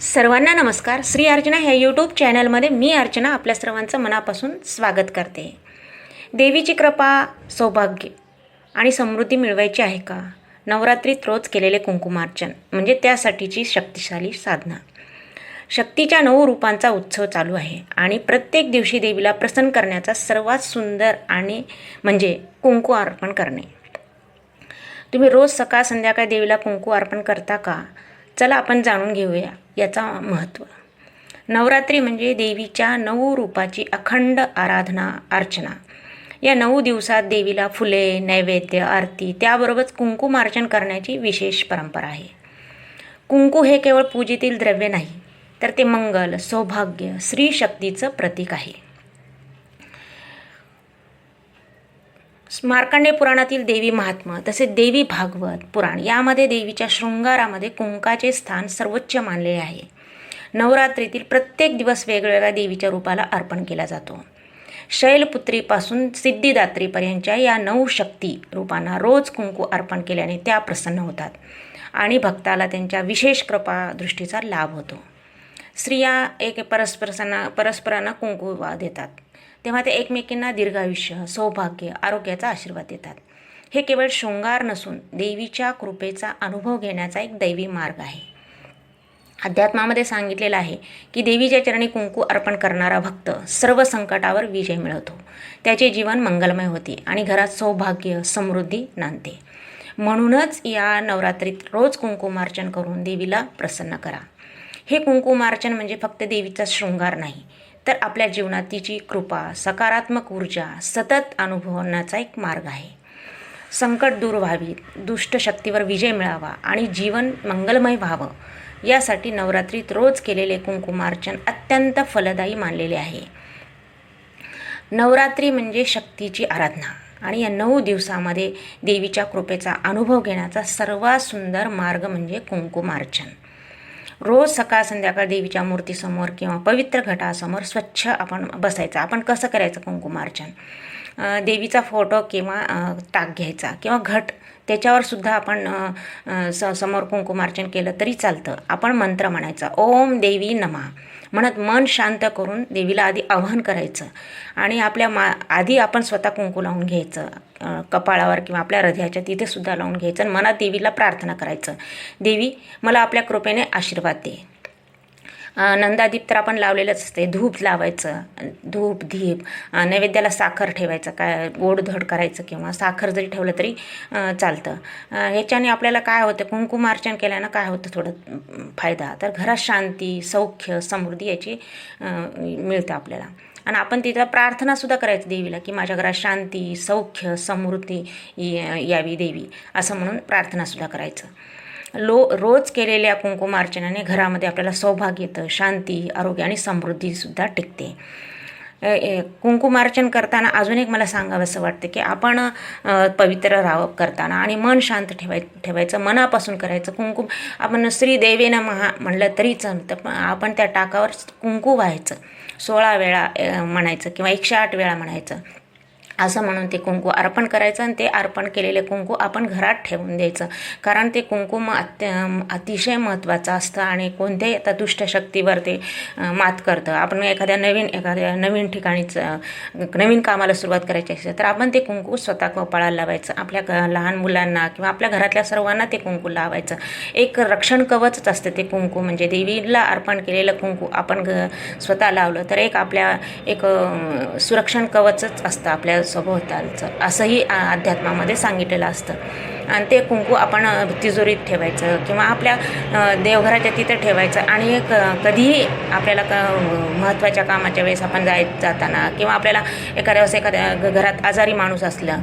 सर्वांना नमस्कार. श्री अर्चना ह्या यूट्यूब चॅनलमध्ये मी अर्चना आपल्या सर्वांचं मनापासून स्वागत करते. देवीची कृपा सौभाग्य आणि समृद्धी मिळवायची आहे का? नवरात्रीत रोज केलेले कुंकुमार्चन म्हणजे त्यासाठीची शक्तिशाली साधना. शक्तीच्या नऊ रूपांचा उत्सव चालू आहे आणि प्रत्येक दिवशी देवीला प्रसन्न करण्याचा सर्वात सुंदर आणि म्हणजे कुंकू अर्पण करणे. तुम्ही रोज सकाळ संध्याकाळ देवीला कुंकू अर्पण करता का? चला आपण जाणून घेऊया याचा महत्त्व नवरात्री म्हणजे देवीच्या नऊ रूपाची अखंड आराधना अर्चना. या नऊ दिवसात देवीला फुले नैवेद्य आरती त्याबरोबरच कुंकुमार्चन करण्याची विशेष परंपरा आहे. कुंकू हे केवळ पूजेतील द्रव्य नाही तर ते मंगल सौभाग्य स्त्रीशक्तीचं प्रतीक आहे. मार्कंडे पुराणातील देवी महात्मा तसेच देवी भागवत पुराण यामध्ये देवीच्या शृंगारामध्ये कुंकाचे स्थान सर्वोच्च मानलेले आहे. नवरात्रीतील प्रत्येक दिवस वेगवेगळ्या देवीच्या रूपाला अर्पण केला जातो. शैलपुत्रीपासून सिद्धिदात्रीपर्यंतच्या या नऊ शक्ती रूपांना रोज कुंकू अर्पण केल्याने त्या प्रसन्न होतात आणि भक्ताला त्यांच्या विशेष कृपा दृष्टीचा लाभ होतो. स्त्रिया एक परस्परांना परस्परांना कुंकू देतात. तेव्हा ते एकमेकींना दीर्घायुष्य सौभाग्य आरोग्याचा आशीर्वाद देतात. हे केवळ शृंगार नसून देवीच्या कृपेचा अनुभव घेण्याचा एक दैवी मार्ग आहे. अध्यात्मामध्ये सांगितलेलं आहे की देवीच्या चरणी कुंकू अर्पण करणारा भक्त सर्व संकटावर विजय मिळवतो. त्याचे जीवन मंगलमय होते आणि घरात सौभाग्य समृद्धी नांदते. म्हणूनच या नवरात्रीत रोज कुंकुमार्चन करून देवीला प्रसन्न करा. हे कुंकुमार्चन म्हणजे फक्त देवीचा शृंगार नाही तर आपल्या जीवनात तिची कृपा सकारात्मक ऊर्जा सतत अनुभवण्याचा एक मार्ग आहे. संकट दूर व्हावी दुष्ट शक्तीवर विजय मिळावा आणि जीवन मंगलमय व्हावं यासाठी नवरात्रीत रोज केलेले कुंकुमार्चन अत्यंत फलदायी मानलेले आहे. नवरात्री म्हणजे शक्तीची आराधना आणि या नऊ दिवसामध्ये देवीच्या कृपेचा अनुभव घेण्याचा सर्वात सुंदर मार्ग म्हणजे कुंकुमार्चन. रोज सकाळ संध्याकाळ देवीच्या मूर्तीसमोर किंवा पवित्र घटासमोर स्वच्छ आपण बसायचं. आपण कसं करायचं कुंकुमार्चन? देवीचा फोटो किंवा टाक घ्यायचा किंवा घट त्याच्यावर सुद्धा आपण स समोर कुंकुमार्चन केलं तरी चालतं. आपण मंत्र म्हणायचा ओम देवी नमा. म्हणत मन शांत करून देवीला आधी आवाहन करायचं आणि आपल्या मा आधी आपण स्वतः कुंकू लावून घ्यायचं कपाळावर किंवा आपल्या हृदयाच्या तिथेसुद्धा लावून घ्यायचं आणि मनात देवीला प्रार्थना करायचं देवी मला आपल्या कृपेने आशीर्वाद दे. नंदादीप तर आपण लावलेलंच असते धूप लावायचं धूप धीप नैवेद्याला साखर ठेवायचं काय गोडधड करायचं किंवा साखर जरी ठेवलं तरी चालतं. ह्याच्याने आपल्याला काय होतं कुंकुमार्चन केल्यानं काय होतं थोडं फायदा. तर घरात शांती सौख्य समृद्धी याची मिळतं आपल्याला. आणि आपण तिथं प्रार्थनासुद्धा करायचं देवीला की माझ्या घरात शांती सौख्य समृद्धी यावी देवी असं म्हणून प्रार्थनासुद्धा करायचं. लो रोज केलेल्या कुंकुमार्चनाने घरामध्ये आपल्याला सौभाग्य येतं शांती आरोग्य आणि समृद्धीसुद्धा टिकते. कुंकुमार्चन करताना अजून एक मला सांगावंसं वाटतं की आपण पवित्र राहावं करताना आणि मन शांत ठेवाय ठेवायचं मनापासून करायचं. कुंकुम आपण श्रीदेवेनं महा म्हणलं तरी चालतं पण आपण त्या टाकावर कुंकू व्हायचं. सोळा वेळा म्हणायचं किंवा एकशे आठ वेळा म्हणायचं. असं म्हणून ते कुंकू अर्पण करायचं आणि ते अर्पण केलेले कुंकू आपण घरात ठेवून द्यायचं. कारण ते कुंकू मग अत्य अतिशय महत्त्वाचं असतं आणि कोणत्याही आता दुष्ट शक्तीवर ते मात करतं. आपण एखाद्या नवीन एखाद्या नवीन ठिकाणीच नवीन कामाला सुरुवात करायची असेल तर आपण ते कुंकू स्वतः कपाळाला लावायचं. आपल्या लहान मुलांना किंवा आपल्या घरातल्या सर्वांना ते कुंकू लावायचं. एक रक्षण कवचच असतं ते कुंकू. म्हणजे देवीला अर्पण केलेलं कुंकू आपण घ स्वतः लावलं तर एक आपल्या एक सुरक्षण कवचच असतं आपल्या सभोवतालचं असंही अध्यात्मामध्ये सांगितलेलं असतं. आणि ते कुंकू आपण तिजोरीत ठेवायचं किंवा आपल्या देवघराच्या तिथं ठेवायचं. आणि एक कधीही आपल्याला क महत्त्वाच्या कामाच्या वेळेस आपण जाय जाताना किंवा आपल्याला एखाद्या वेळेस एखाद्या घरात आजारी माणूस असलं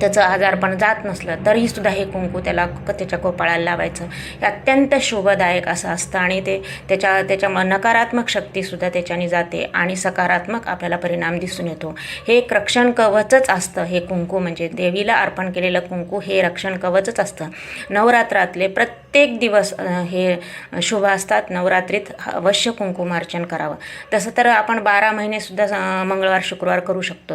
त्याचं आजारपण जात नसलं तरीसुद्धा हे कुंकू त्याला त्याच्या कोपाळाला लावायचं. हे अत्यंत शुभदायक असं असतं आणि ते त्याच्या त्याच्या नकारात्मक शक्तीसुद्धा त्याच्याने जाते आणि सकारात्मक आपल्याला परिणाम दिसून येतो. हे एक रक्षण कवचच असतं हे कुंकू म्हणजे देवीला अर्पण केलेलं कुंकू हे रक्षण कवचच असतं. नवरात्रातले प्रत्येक प्रत्येक दिवस हे शुभ असतात. नवरात्रीत अवश्य कुंकुमार्चन करावं. तसं तर आपण बारा महिनेसुद्धा मंगळवार शुक्रवार करू शकतो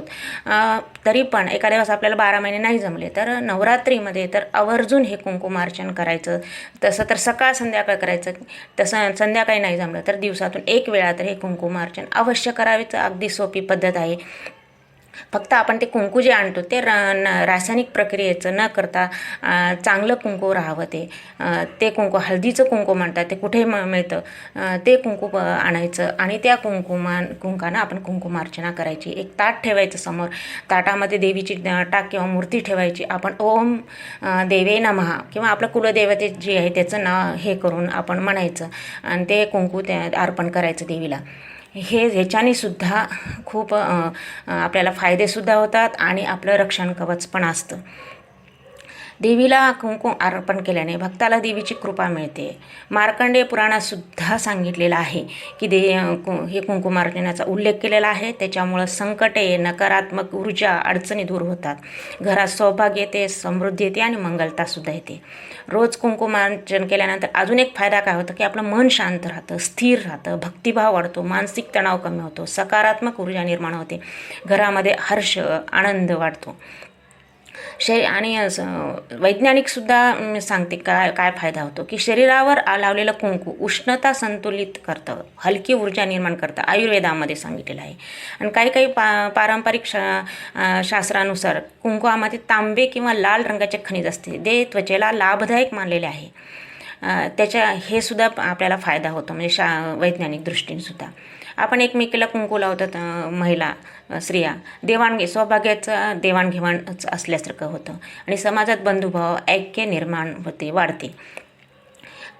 तरी पण एखाद्या दिवस आपल्याला बारा महिने नाही जमले तर नवरात्रीमध्ये तर आवर्जून हे कुंकुमार्चन करायचं. तसं तर सकाळ संध्याकाळ करायचं. तसं संध्याकाळी नाही जमलं तर दिवसातून एक वेळा तर हे कुंकुमार्चन अवश्य करावेचं. अगदी सोपी पद्धत आहे. फक्त आपण ते कुंकू जे आणतो ते र न रासायनिक प्रक्रियेचं न करता चांगलं कुंकू राहावं ते. ते कुंकू हळदीचं कुंकू म्हणतात ते कुठे मिळतं. ते कुंकू आणायचं आणि त्या कुंकुमा कुंकानं आपण कुंकुमार्चना करायची. एक ताट ठेवायचं समोर. ताटामध्ये देवीची टाक किंवा मूर्ती ठेवायची. आपण ओम देवे नमहा किंवा आपलं कुलदेवते जे आहे त्याचं नाव हे करून आपण म्हणायचं. आणि ते कुंकू त्या अर्पण करायचं देवीला. हे ह्याच्याने सुद्धा खूप आपल्याला फायदेसुद्धा होतात आणि आपलं रक्षण कवच पण असतं. देवीला कुंकुम अर्पण केल्याने भक्ताला देवीची कृपा मिळते. मार्कंडेय पुराणातसुद्धा सांगितलेलं आहे की दे कु हे कुंकुमार्चनाचा उल्लेख केलेला आहे. त्याच्यामुळं संकटे नकारात्मक ऊर्जा अडचणी दूर होतात. घरात सौभाग्य येते समृद्धी येते आणि मंगलतासुद्धा येते. रोज कुंकुमार्चन केल्यानंतर अजून एक फायदा काय होतं की आपलं मन शांत राहतं स्थिर राहतं भक्तिभाव वाढतो मानसिक तणाव कमी होतो सकारात्मक ऊर्जा निर्माण होते. घरामध्ये हर्ष आनंद वाढतो. शरी आणि असं वैज्ञानिकसुद्धा मी सांगते काय काय फायदा होतो? की शरीरावर लावलेलं कुंकू उष्णता संतुलित करतं हलकी ऊर्जा निर्माण करतं आयुर्वेदामध्ये सांगितलेलं आहे. आणि काही काही पा पारंपरिक शा शास्त्रानुसार शास्त्रानुसार आमध्ये तांबे किंवा लाल रंगाचे खनिज असते ते त्वचेला लाभदायक मानलेले आहे. त्याच्या हे सुद्धा आपल्याला फायदा होतो म्हणजे शा वैज्ञानिक दृष्टीनेसुद्धा. आपण एकमेकीला कुंकू लावतात महिला स्त्रिया. देवाणघे सौभाग्याचं देवाणघेवाण असल्यासारखं होतं. आणि समाजात बंधुभाव ऐक्य निर्माण होते वाढते.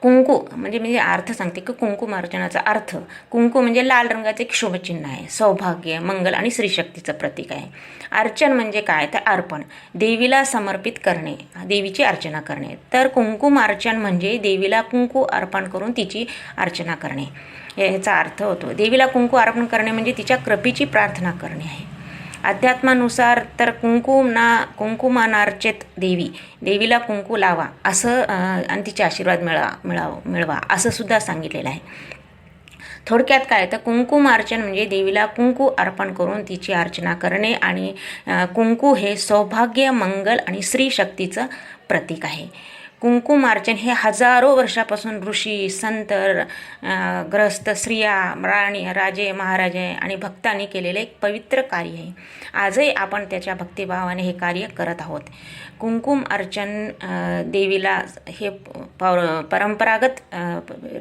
कुंकू म्हणजे मी अर्थ सांगते की कुंकुमार्चनाचा अर्थ कुंकू म्हणजे लाल रंगाचं एक शुभचिन्ह आहे सौभाग्य मंगल आणि स्त्रीशक्तीचं प्रतीक आहे. अर्चन म्हणजे काय? तर अर्पण देवीला समर्पित करणे देवीची अर्चना करणे. तर कुंकुमार्चन म्हणजे देवीला कुंकू अर्पण करून तिची अर्चना करणे. याचा ह्याचा अर्थ होतो देवीला कुंकू अर्पण करणे म्हणजे तिच्या कृपेची प्रार्थना करणे आहे. अध्यात्मानुसार तर कुंकुमना कुंकुमानार्चेत देवी. देवीला कुंकू लावा. असं आणि तिचे आशीर्वाद मिळा मिळाव मिळवा. असं सुद्धा सांगितलेलं आहे. थोडक्यात काय तर कुंकुमार्चन म्हणजे देवीला कुंकू अर्पण करून तिची अर्चना करणे आणि कुंकू हे सौभाग्य मंगल आणि स्त्री शक्तीचं प्रतीक आहे. कुंकुमार्चन हे हजारो वर्षापासून ऋषी संत ग्रस्त स्त्रिया राणी राजे महाराजे आणि भक्तांनी केलेले एक पवित्र कार्य आहे. आजही आपण त्याच्या भक्तिभावाने हे कार्य करत आहोत. कुंकुम अर्चन देवीला हे परंपरागत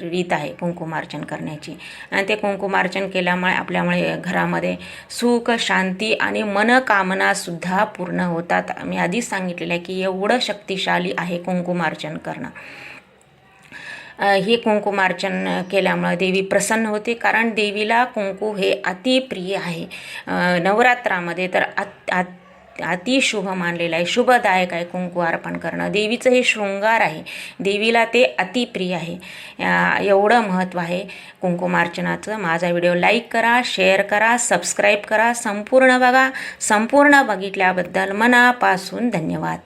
रीत आहे कुंकुमार्चन करण्याची. आणि ते कुंकुमार्चन केल्यामुळे आपल्यामुळे घरामध्ये सुख शांती आणि मनकामनासुद्धा पूर्ण होतात. मी आधीच सांगितलेलं आहे की एवढं शक्तिशाली आहे कुंकुमार्चन. करणं. हे कुंकुमार्चन केल्यामुळं देवी प्रसन्न होते. कारण देवीला कुंकू हे अतिप्रिय आहे. नवरात्रामध्ये तर अत अत अतिशुभ मानलेलं आहे. शुभदायक आहे कुंकू अर्पण करणं. देवीचं हे शृंगार आहे. देवीला ते अतिप्रिय आहे. एवढं महत्त्व आहे कुंकुमार्चनाचं माझा व्हिडिओ लाईक करा शेअर करा सबस्क्राईब करा. संपूर्ण बघा. संपूर्ण बघितल्याबद्दल मनापासून धन्यवाद.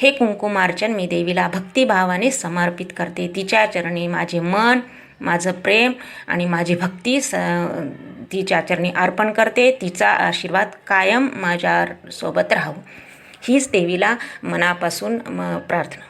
हे कुंकुमार्चन मी देवीला भक्तिभावाने समर्पित करते. तिच्या चरणी माझे मन माझं प्रेम आणि माझी भक्ती स तिच्या चरणी अर्पण करते. तिचा आशीर्वाद कायम माझ्या सोबत राहू. हीच देवीला मनापासून म प्रार्थना.